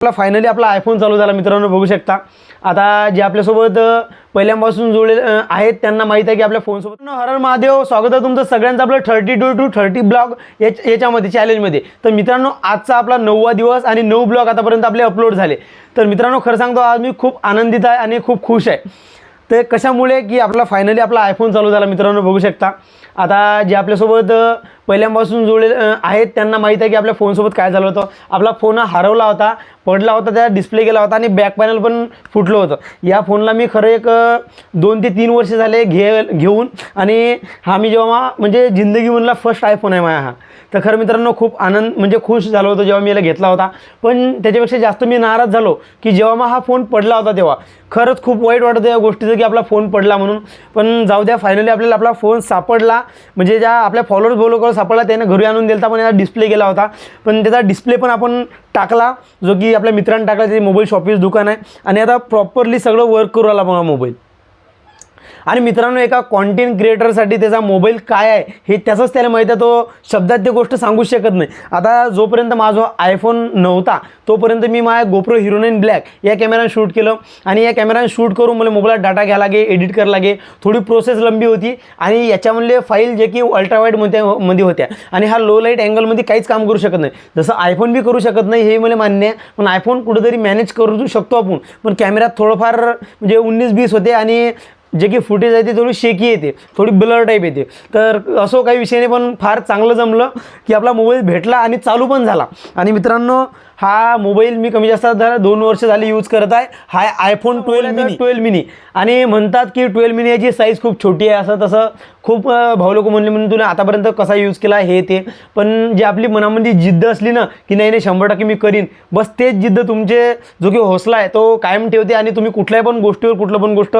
आपला फायनली आपला आयफोन चालू झाला मित्रांनो बघू शकता. आता जे आपल्यासोबत पहिल्यापासून जुळले आहेत त्यांना माहीत आहे की आपल्या फोनसोबत हरण महादेव स्वागत आहे तुमचं सगळ्यांचं आपलं thirty two to thirty blog याच याच्यामध्ये चॅलेंजमध्ये तर मित्रांनो आजचा आपला नववा दिवस आणि नऊ ब्लॉग आतापर्यंत आपले अपलोड झाले. तर मित्रांनो खरं सांगतो आज मी खूप आनंदित आहे आणि खूप खुश आहे. ते कशामुळे की आपला फायनली आपला आयफोन चालू झाला मित्रांनो बघू शकता. आता जे आपल्यासोबत पहिल्यापासून जुळले आहेत त्यांना माहीत आहे की आपल्या फोनसोबत काय झालं होतं. आपला फोन हरवला होता पडला होता त्या डिस्प्ले गेला होता आणि बॅक पॅनल पण फुटलं होतं. या फोनला मी खरं एक दोन ते तीन वर्ष झाले घे घेऊन आणि हा मी जेव्हा म्हणजे जिंदगीमधला फर्स्ट आयफोन आहे माझा हा. तर खरं मित्रांनो खूप आनंद म्हणजे खुश झालो होतो जेव्हा मी याला घेतला होता. पण त्याच्यापेक्षा जास्त मी नाराज झालो की जेव्हा मग हा फोन पडला होता तेव्हा. खरंच खूप वाईट वाटतं या गोष्टीचं की आपला फोन पडला म्हणून. पण जाऊ द्या फायनली आपल्याला आपला फोन सापडला. म्हणजे ज्या आपल्या फॉलोअर्स बोलोकर सापडला त्याने घरी आणून दिलता पण याचा डिस्प्ले गेला होता. पण त्याचा डिस्प्ले पण आपण टाकला जो की आपल्या मित्रांनी टाकला ते मोबाईल शॉपीस दुकान आहे. आणि आता प्रॉपरली सगळं वर्क करू आला मला मोबाईल आणि मित्रांनो एका कॉन्टेंट क्रिएटरसाठी त्याचा मोबाईल काय आहे हे त्याचंच त्याला माहिती आहे. तो शब्दात ते गोष्ट सांगू शकत नाही. आता जोपर्यंत माझा आयफोन नव्हता तोपर्यंत मी माझ्या गोप्रो हिरो नाईन ब्लॅक या कॅमेऱ्यानं शूट केलं. आणि या कॅमेराने शूट करून मला मोबाईलात डाटा घ्यायला लागे एडिट करायला लागे थोडी प्रोसेस लंबी होती. आणि याच्यामधले फाईल जे की अल्ट्रावाईटमध्ये मध्ये होत्या. आणि हा लो लाइट अँगलमध्ये काहीच काम करू शकत नाही. जसं आयफोन बी करू शकत नाही हे मला मान्य आहे. पण आयफोन कुठेतरी मॅनेज करू शकतो आपण. पण कॅमेऱ्यात थोडंफार म्हणजे उन्नीस बीस होते आणि जे की फुटेज आहे ते थोडी शेकी येते थोडी ब्लर टाईप येते. तर असो काही विषय नाही पण फार चांगलं जमलं की आपला मोबाईल भेटला आणि चालू पण झाला. आणि मित्रांनो हा मोबाईल मी कमी जास्त झाला दोन वर्ष झाली यूज करत आहे. हा iPhone twelve mini twelve mini आणि म्हणतात की ट्वेल्व मिनी याची साईज खूप छोटी आहे असं तसं खूप भाऊ लोक म्हणले म्हणून तुला आतापर्यंत कसा यूज केला हे ते. पण जी आपली मनामध्ये जिद्द असली ना की नाही नाही शंभर टक्के मी करीन. बस तेच जिद्द तुमचे जो की हौसला आहे तो कायम ठेवते आणि तुम्ही कुठल्याही पण गोष्टीवर कुठलं पण गोष्ट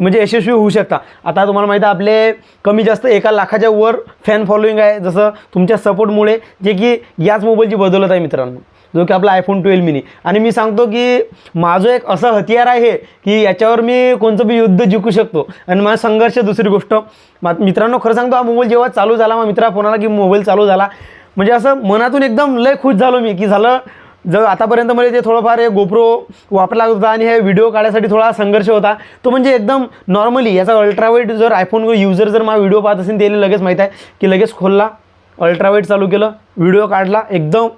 म्हणजे यशस्वी होऊ शकता. आता तुम्हाला माहिती आहे आपले कमी जास्त एका लाखाच्या वर फॅन फॉलोईंग आहे. जसं तुमच्या सपोर्टमुळे जे की याच मोबाईलची बदलत आहे मित्रांनो. जो की आपला आयफोन ट्वेल्व मिनी आणि मी सांगतो की माझं एक असं हतियार आहे की याच्यावर मी कोणतं बी युद्ध जिंकू शकतो. आणि माझा संघर्ष दुसरी गोष्ट. मित्रांनो खरं सांगतो हा मोबाईल जेव्हा चालू झाला मग मित्रा फोनाला की मोबाईल चालू झाला म्हणजे असं मनातून एकदम लय खुश झालो मी की झालं जर आतापर्यंत मला ते थोडंफार हे गोप्रो वापरला होता आणि हे व्हिडिओ काढायसाठी थोडा संघर्ष होता तो म्हणजे एकदम नॉर्मली याचा अल्ट्रावाईट जर आयफोन युजर जर माझा व्हिडिओ पाहत असेल त्याला लगेच माहीत आहे की लगेच खोलला अल्ट्रावाईट चालू केलं व्हिडिओ काढला एकदम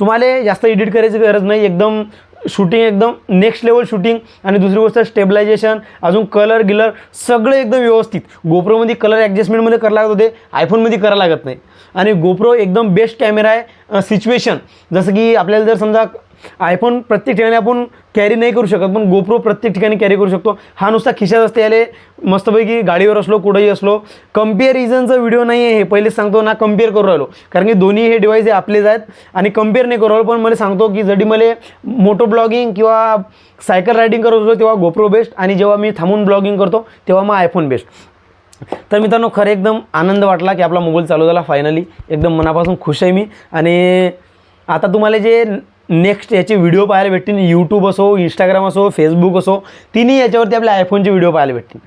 तुम्हाला जास्त एडिट करायची गरज नाही. एकदम शूटिंग एकदम नेक्स्ट लेवल शूटिंग आणि दुसरी गोष्ट स्टेबलायझेशन अजून कलर गिलर सगळं एकदम व्यवस्थित. गोप्रोमध्ये कलर ॲडजस्टमेंटमध्ये करायला लागत होते. आयफोनमध्ये करायला लागत नाही. आणि गोप्रो एकदम बेस्ट कॅमेरा आहे सिच्युएशन जसं की आपल्याला जर समजा आयफोन प्रत्येक ठिकाणी आपण कॅरी नाही करू शकत पण गोप्रो प्रत्येक ठिकाणी कॅरी करू शकतो. हा नुसता खिशात असते याले मस्तपैकी गाडीवर असलो कुठंही असलो कम्पेरिझनचा व्हिडिओ नाही आहे हे. पहिलेच सांगतो ना कंपेअर करू राहिलो. कारण की दोन्ही हे डिवाईस हे आपलेच आहेत आणि कंपेअर नाही करू राहिलो पण मला सांगतो की जरी मला मोटो ब्लॉगिंग किंवा सायकल रायडिंग करत होतो तेव्हा गोप्रो बेस्ट आणि जेव्हा मी थांबून ब्लॉगिंग करतो तेव्हा मग आयफोन बेस्ट तर मित्रांनो खरं एकदम आनंद वाटला की आपला मोबाईल चालू झाला फायनली एकदम मनापासून खुश आहे मी. आणि आता तुम्हाला जे नेक्स्ट याचे व्हिडिओ पाहायला भेटतील. यूट्यूब असो इंस्टाग्राम असो फेसबुक असो तिन्ही याच्यावरती आपल्या आयफोनचे व्हिडिओ पाहायला भेटतील.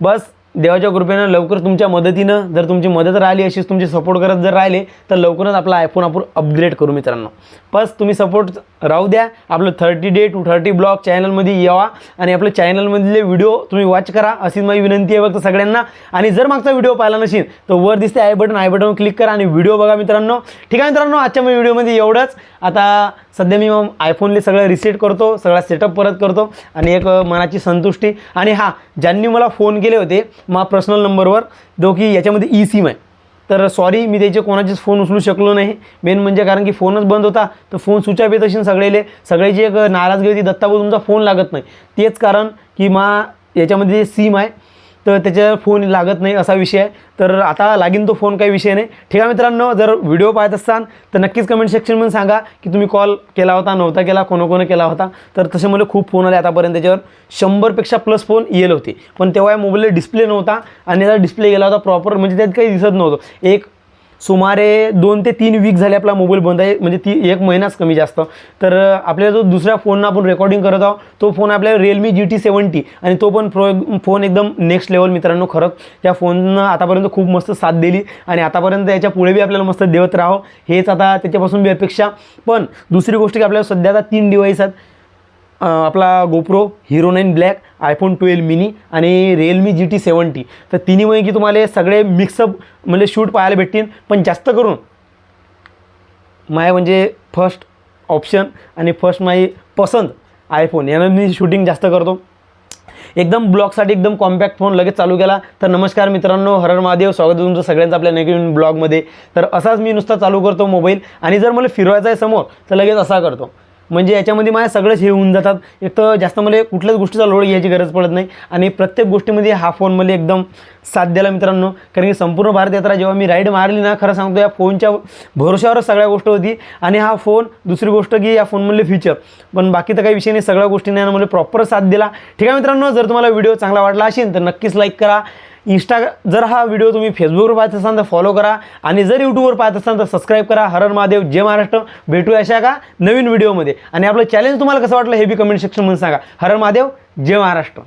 बस देवाच्या कृपेनं लवकर तुमच्या मदतीनं जर तुमची मदत राहिली अशीच तुमची सपोर्ट करत जर राहिले तर लवकरच आपला आयफोन आपण अपग्रेड करू मित्रांनो. बस तुम्ही सपोर्ट राहू द्या. आपलं thirty day to thirty blog चॅनलमध्ये यावा आणि आपल्या चॅनलमधले व्हिडिओ तुम्ही वॉच करा. अशीच माझी विनंती आहे फक्त सगळ्यांना. आणि जर मागचा व्हिडिओ पाहिला नसेल तर वर दिसते I button I button click करा आणि व्हिडिओ बघा मित्रांनो. ठीक आहे मित्रांनो आजच्या मी व्हिडिओमध्ये एवढंच. आता सध्या मी आयफोनले सगळं रिसेट करतो सगळा सेटअप परत करतो. आणि एक मनाची संतुष्टी. आणि हां ज्यांनी मला फोन केले होते मा पर्सनल नंबरवर जो की याच्यामध्ये e ई सिम आहे. तर सॉरी मी त्याचे कोणाचेच फोन उचलू शकलो नाही. मेन म्हणजे कारण की फोनच बंद होता तर फोन स्विच ऑफ येत असेल सगळेले. सगळ्याची एक नाराजगी होती दत्ताभाऊ तुमचा फोन लागत नाही. तेच कारण की मा याच्यामध्ये सिम आहे तर त्याच्या फोन लागत नाही असा विषय आहे. तर आता लागीन तो फोन काही विषय नाही. ठीक आहे मित्रांनो जर व्हिडिओ पाहत असाल तर नक्कीच कमेंट सेक्शनमध्ये सांगा की तुम्ही कॉल केला होता नव्हता केला कोणाकोणं केला होता. तर तसे मला खूप फोन आले आतापर्यंत त्याच्यावर. शंभरपेक्षा प्लस फोन येले होते. पण तेव्हा या मोबाईलला डिस्प्ले नव्हता आणि त्याचा डिस्प्ले गेला होता प्रॉपर म्हणजे त्यात काही दिसत नव्हतं. एक सुमारे दोन ते तीन वीक झाले आपला मोबाईल बंद आहे. म्हणजे ती एक महिनाच कमी जास्त. तर आपल्या जो दुसऱ्या फोननं आपण रेकॉर्डिंग करत आहोत तो फोन आपल्याला रिअलमी जी टी सेवन्टी आणि तो पण प्रो फोन एकदम नेक्स्ट लेवल मित्रांनो खरंच. त्या फोननं आतापर्यंत खूप मस्त साथ दिली आणि आतापर्यंत याच्यापुढे बी आपल्याला मस्त देवत राहो. हेच आता त्याच्यापासून बी अपेक्षा. पण दुसरी गोष्ट की आपल्याला सध्या आता तीन डिवाईस आहेत. आपला GoPro Hero nine black iPhone twelve mini आणि रिअलमी जी टी सेवन्टी तर तिन्हीपैकी की तुम्हाला सगळे मिक्सअप म्हणजे शूट पाहायला भेटतील पण जास्त करून माय म्हणजे फर्स्ट ऑप्शन आणि फर्स्ट माय पसंत आयफोन यानं मी शूटिंग जास्त करतो. एकदम ब्लॉगसाठी एकदम कॉम्पॅक्ट फोन लगेच चालू केला. तर नमस्कार मित्रांनो हरण महादेव. स्वागत तुमचं सगळ्यांचं आपल्या नवीन ब्लॉगमध्ये तर असाच मी नुसता चालू करतो मोबाईल आणि जर मला फिरवायचा आहे समोर तर लगेच असा करतो. म्हणजे याच्यामध्ये माझ्या सगळंच हे होऊन जातात. एक तर जास्त मला कुठल्याच गोष्टीचा लोड घ्यायची गरज पडत नाही. आणि प्रत्येक गोष्टीमध्ये हा फोन मला एकदम साथ द्यायला मित्रांनो. कारण की संपूर्ण भारत यात्रा जेव्हा मी राईड मारली ना खरं सांगतो या फोनच्या भरोश्यावरच सगळ्या गोष्ट होती. आणि हा फोन दुसरी गोष्ट की या फोनमधले फीचर पण बाकी तर काही विषय नाही सगळ्या गोष्टीने यानं मला प्रॉपर साथ दिला. ठीक आहे मित्रांनो जर तुम्हाला व्हिडिओ चांगला वाटला असेल तर नक्कीच लाईक करा. इंस्टा जर हा व्हिडिओ तुम्ही फेसबुकवर पाहत असाल तर फॉलो करा. आणि जर यूट्यूबवर पाहत असाल तर सबस्क्राईब करा. हरण महादेव जय महाराष्ट्र. भेटू अशा का नवीन व्हिडिओमध्ये आणि आपलं चॅलेंज तुम्हाला कसं वाटलं हे बी कमेंट सेक्शनमध्ये सांगा. हरण महादेव जय महाराष्ट्र.